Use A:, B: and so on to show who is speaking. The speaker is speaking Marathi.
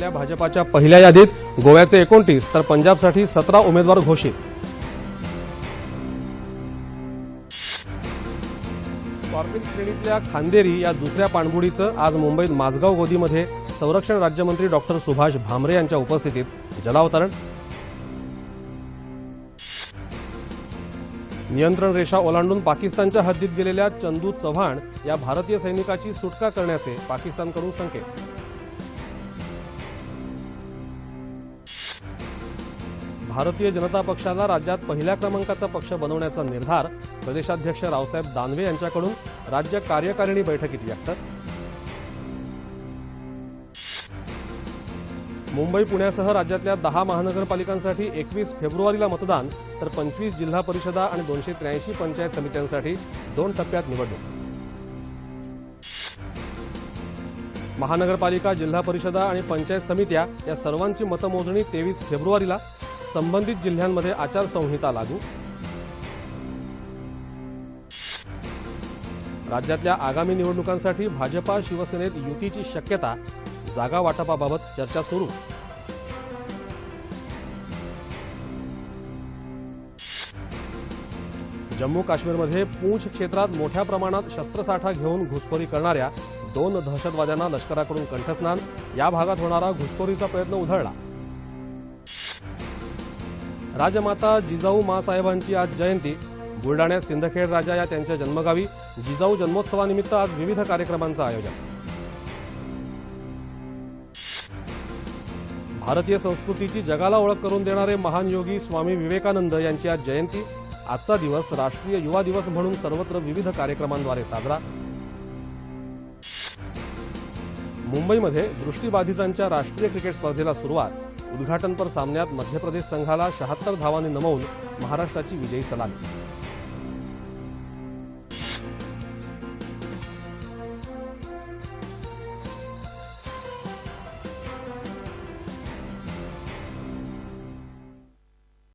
A: झालेल्या भाजपाच्या पहिल्या यादीत गोव्याचे एकोणतीस तर पंजाबसाठी सतरा उमेदवार घोषित. स्कॉर्पिन श्रेणीतल्या खांदेरी या दुसऱ्या पाणबुडीचं आज मुंबईत माझगाव गोदीमध्ये संरक्षण राज्यमंत्री डॉक्टर सुभाष भामरे यांच्या उपस्थितीत जलावतरण. नियंत्रण रेषा ओलांडून पाकिस्तानच्या हद्दीत गेलेल्या चंदू चव्हाण या भारतीय सैनिकाची सुटका करण्याचे पाकिस्तानकडून संकेत. भारतीय जनता पक्षाला राज्यात पहिल्या क्रमांकाचा पक्ष बनवण्याचा निर्धार प्रदेशाध्यक्ष रावसाहेब दानवे यांच्याकडून राज्य कार्यकारिणी बैठकीत व्यक्त. मुंबई पुण्यासह राज्यातल्या दहा महानगरपालिकांसाठी एकवीस फेब्रुवारीला मतदान तर पंचवीस जिल्हा परिषदा आणि दोनशे त्र्याऐंशी पंचायत समित्यांसाठी दोन टप्प्यात निवडणूक. महानगरपालिका जिल्हा परिषदा आणि पंचायत समित्या या सर्वांची मतमोजणी तेवीस फेब्रुवारीला संबंधित जिल्ह्यांमध्ये आचारसंहिता लागू. राज्यातल्या आगामी निवडणुकांसाठी भाजपा शिवसेनेत युतीची शक्यता जागा वाटपाबाबत चर्चा सुरू. जम्मू काश्मीरमध्ये पूंछ क्षेत्रात मोठ्या प्रमाणात शस्त्रसाठा घेऊन घुसखोरी करणाऱ्या दोन दहशतवाद्यांना लष्कराकडून कंठस्नान या भागात होणारा घुसखोरीचा प्रयत्न उधळला. राजमाता जिजाऊ मासाहेबांची आज जयंती. बुलडाण्यात सिंदखेड राजा या त्यांच्या जन्मगावी जिजाऊ जन्मोत्सवानिमित्त आज विविध कार्यक्रमांचं आयोजन. भारतीय संस्कृतीची जगाला ओळख करून देणारे महान योगी स्वामी विवेकानंद यांची आज जयंती. आजचा दिवस राष्ट्रीय युवा दिवस म्हणून सर्वत्र विविध कार्यक्रमांद्वारे साजरा. मुंबईमध्ये दृष्टीबाधितांच्या राष्ट्रीय क्रिकेट स्पर्धेला सुरुवात. उद्घाटनपर सामन्यात मध्य प्रदेश संघाला शहात्तर धावांनी नमवून महाराष्ट्राची विजयी सलामी.